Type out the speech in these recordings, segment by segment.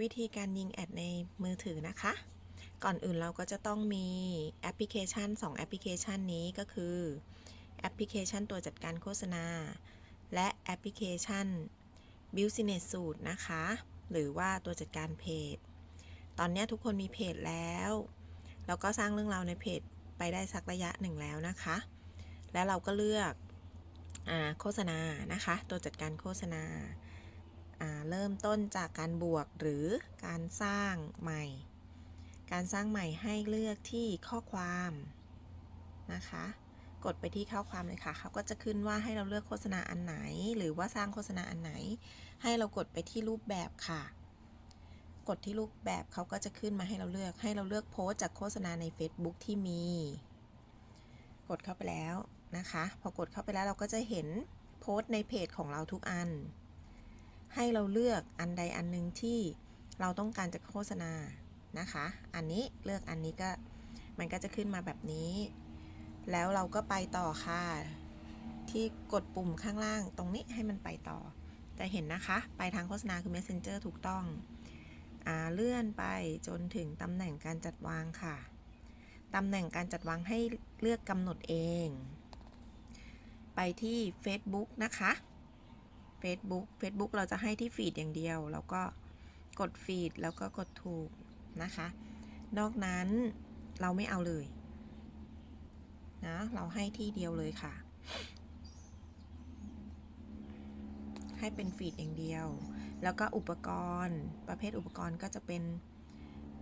วิธีการยิงแอดในมือถือนะคะ ก่อนอื่นเราก็จะต้องมีแอปพลิเคชัน 2 แอปพลิเคชันนี้ก็คือแอปพลิเคชันตัวจัดการโฆษณา และแอปพลิเคชัน Business Suite นะคะ หรือว่าตัวจัดการเพจ ตอนนี้ทุกคนมีเพจแล้วเราก็สร้างเรื่องราวในเพจไปได้สักระยะหนึ่งแล้วนะคะ แล้วเราก็เลือกอโฆษณานะคะ ตัวจัดการโฆษณา เริ่มต้นจากการบวกหรือการสร้างใหม่ การสร้างใหม่ให้เลือกที่ข้อความนะคะ กดไปที่ข้อความเลยค่ะ เขาก็จะขึ้นว่าให้เราเลือกโฆษณาอันไหน หรือว่าสร้างโฆษณาอันไหน ให้เรากดไปที่รูปแบบค่ะ กดที่รูปแบบเขาก็จะขึ้นมาให้เราเลือก ให้เราเลือกโพสต์จากโฆษณาใน Facebook ที่มี กดเข้าไปแล้วนะคะ พอกดเข้าไปแล้วเราก็จะเห็นโพสต์ในเพจของเราทุกอัน ให้เราเลือกอันใดอันหนึ่งที่เราต้องการจะโฆษณานะคะ อันนี้เลือกอันนี้ก็มันก็จะขึ้นมาแบบนี้ แล้วเราก็ไปต่อค่ะ ที่กดปุ่มข้างล่างตรงนี้ให้มันไปต่อ จะเห็นนะคะ ไปทางโฆษณาคือ Messenger ถูกต้องอาเลื่อนไปจนถึงตำแหน่งการจัดวางค่ะ ตำแหน่งการจัดวางให้เลือกกำหนดเอง ไปที่ Facebook นะคะ Facebook Facebook เราจะให้ที่ฟีดอย่างเดียว แล้วก็กดฟีดแล้วก็กดถูกนะคะ นอกนั้นเราไม่เอาเลยนะเราให้ที่เดียวเลยค่ะ ให้เป็นฟีดอย่างเดียว แล้วก็อุปกรณ์ ประเภทอุปกรณ์ก็จะเป็น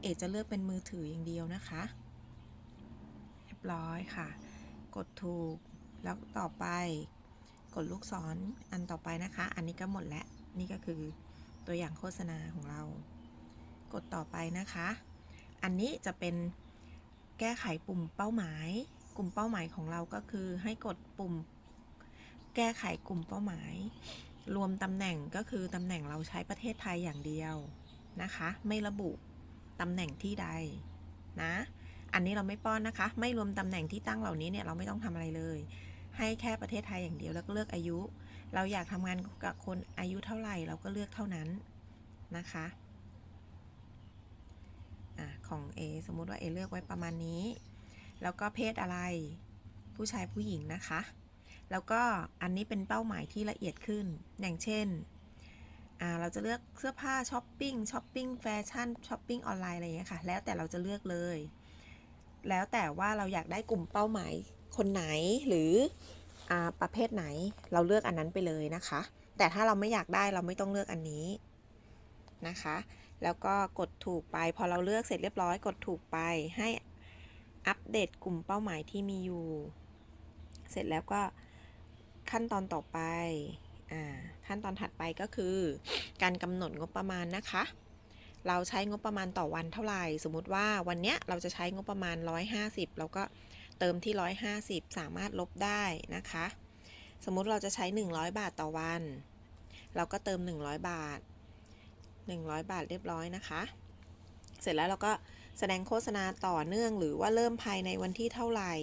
เอกจะเลือกเป็นมือถืออย่างเดียวนะคะ เรียบร้อยค่ะ กดถูก แล้วต่อไป ดลูกศรออันต่อไปนะคะ อันนี้ก็หมดแล้ว นี่ก็คือตัวอย่างโฆษณาของเรา กดต่อไปนะคะ อันนี้จะเป็นแก้ไขปุ่มเป้าหมาย กลุ่มเป้าหมายของเราก็คือให้กดปุ่ม แก้ไขกลุ่มเป้าหมาย รวมตำแหน่งก็คือตำแหน่งเราใช้ประเทศไทยอย่างเดียวนะคะ ไม่ระบุตำแหน่งที่ใดนะ อันนี้เราไม่ป้อนนะคะ ไม่รวมตำแหน่งที่ตั้งเหล่านี้เนี่ยเราไม่ต้องทำอะไรเลย ให้แค่ประเทศไทยอย่างเดียวแล้วก็เลือกอายุ เราอยากทำงานกับคนอายุเท่าไหร่เราก็เลือกเท่านั้นนะคะอะของ A สมมุติว่า A เลือกไว้ประมาณนี้ แล้วก็เพศอะไร ผู้ชายผู้หญิงนะคะ แล้วก็อันนี้เป็นเป้าหมายที่ละเอียดขึ้น อย่างเช่น เราจะเลือกเสื้อผ้าช้อปปิ้ง ช้อปปิ้งแฟชั่น ช้อปปิ้งออนไลน์อะไรอย่างเงี้ยค่ะ แล้วแต่เราจะเลือกเลย แล้วแต่ว่าเราอยากได้กลุ่มเป้าหมาย คนไหนหรืออประเภทไหนเราเลือกอันนั้นไปเลยนะคะ แต่ถ้าเราไม่อยากได้เราไม่ต้องเลือกอันนี้นะคะ แล้วก็กดถูกไปพอเราเลือกเสร็จเรียบร้อยกดถูกไปให้อัปเดตกลุ่มเป้าหมายที่มีอยู่ เสร็จแล้วก็ขั้นตอนต่อไปอ่าขั้นตอนถัดไปก็คือ การกำหนดงบประมาณนะคะ เราใช้งบประมาณต่อวันเท่าไหร่ สมมุติว่าวันเนี้ยเราจะใช้งบประมาณ 150 เราก็ เติมที่ 150 สามารถลบได้นะคะ สมมุติเราจะใช้ 100 บาทต่อวัน เราก็เติม 100 บาท 100 บาทเรียบร้อยนะคะ เสร็จแล้วเราก็แสดงโฆษณาต่อเนื่อง หรือว่าเริ่มภายในวันที่เท่าไหร่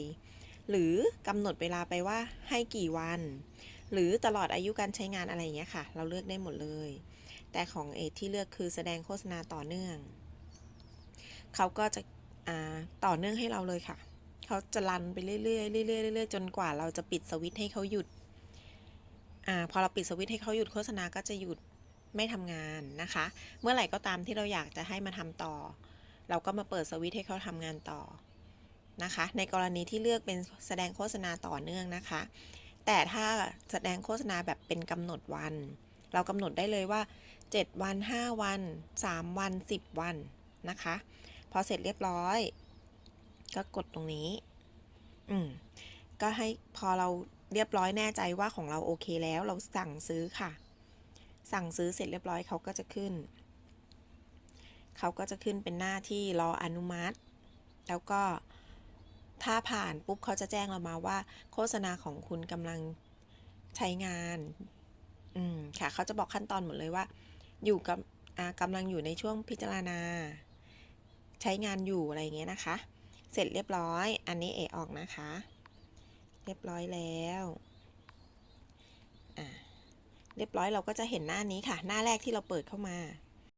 หรือกำหนดเวลาไปว่าให้กี่วัน หรือตลอดอายุการใช้งานอะไรอย่างเงี้ยค่ะ เราเลือกได้หมดเลย แต่ของเอที่เลือกคือแสดงโฆษณาต่อเนื่อง เขาก็จะต่อเนื่องให้เราเลยค่ะ เขาจะรันไปเรื่อยๆเรื่อยๆเรื่อยๆจนกว่าเราจะปิดสวิตช์ให้เขาหยุด อ่า พอเราปิดสวิตช์ให้เขาหยุดโฆษณาก็จะหยุดไม่ทำงานนะคะ เมื่อไหร่ก็ตามที่เราอยากจะให้มาทำต่อ เราก็มาเปิดสวิตช์ให้เขาทำงานต่อนะคะ ในกรณีที่เลือกเป็นแสดงโฆษณาต่อเนื่องนะคะ แต่ถ้าแสดงโฆษณาแบบเป็นกำหนดวัน เรากำหนดได้เลยว่า 7 วัน 5 วัน 3 วัน 10 วันนะคะ พอเสร็จเรียบร้อย ก็กดตรงนี้ อืม ก็ให้พอเราเรียบร้อยแน่ใจว่าของเราโอเคแล้ว เราสั่งซื้อค่ะ สั่งซื้อเสร็จเรียบร้อยเขาก็จะขึ้น เขาก็จะขึ้นเป็นหน้าที่รออนุมัติ แล้วก็ถ้าผ่านปุ๊บเขาจะแจ้งเรามาว่า โฆษณาของคุณกำลังใช้งาน อืม ค่ะ เขาจะบอกขั้นตอนหมดเลยว่า อยู่กับกำลังอยู่ในช่วงพิจารณา ใช้งานอยู่อะไรเงี้ยนะคะ เสร็จเรียบร้อย อันนี้เอออกนะคะ เรียบร้อยแล้วอ่าเรียบร้อยเราก็จะเห็นหน้านี้ค่ะ หน้าแรกที่เราเปิดเข้ามา